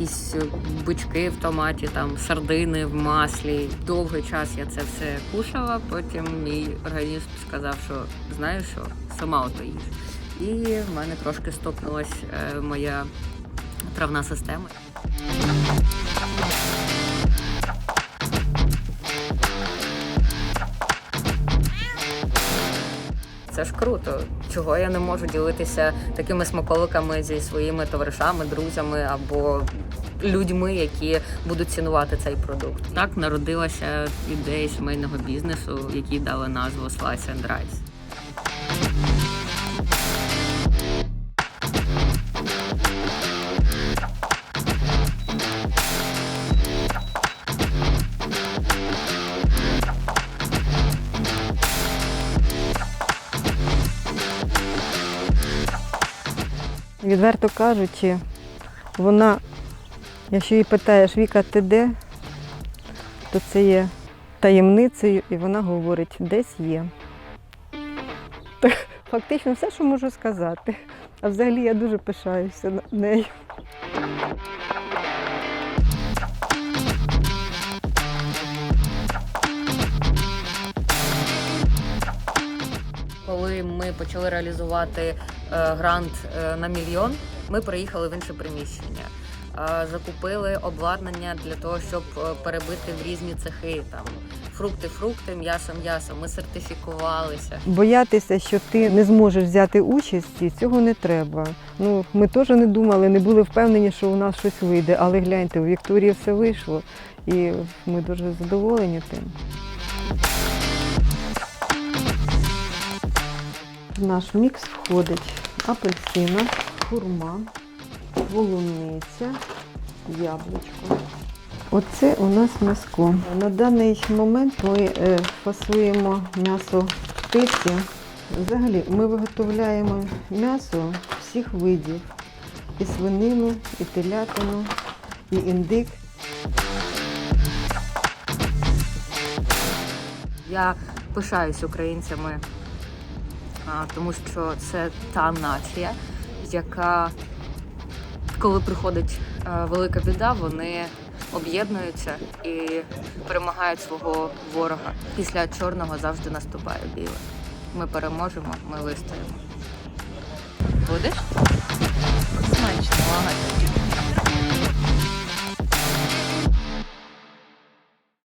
якісь бички в томаті, там сардини в маслі. Довгий час я це все кушала. Потім мій організм сказав, що знаєш що, сама ото їж. І в мене трошки стопнулась е, моя травна система. Це ж круто. Чого я не можу ділитися такими смаколиками зі своїми товаришами, друзями або людьми, які будуть цінувати цей продукт. Так народилася ідея сімейного бізнесу, який дали назву Slice and Rice. Відверто кажучи, вона, якщо її питаєш, Віка, ти де, то це є таємницею, і вона говорить, десь є. Так, фактично все, що можу сказати. А взагалі я дуже пишаюся нею. Коли ми почали реалізувати грант е, на мільйон, ми переїхали в інше приміщення. Е, Закупили обладнання для того, щоб е, перебити в різні цехи. Там фрукти, фрукти, м'ясо, м'ясо. Ми сертифікувалися. Боятися, що ти не зможеш взяти участі, цього не треба. Ну, ми теж не думали, не були впевнені, що у нас щось вийде. Але гляньте, у Вікторії все вийшло, і ми дуже задоволені тим. Наш мікс входить апельсина, хурма, полуниця, яблучко. Оце у нас м'яско. На даний момент ми е, фасуємо м'ясо птиці. Взагалі ми виготовляємо м'ясо всіх видів. І свинину, і телятину, і індик. Я пишаюсь українцями, тому що це та нація, яка, коли приходить е, велика біда, вони об'єднуються і перемагають свого ворога. Після чорного завжди наступає біле. Ми переможемо, ми вистоїмо. Будеш?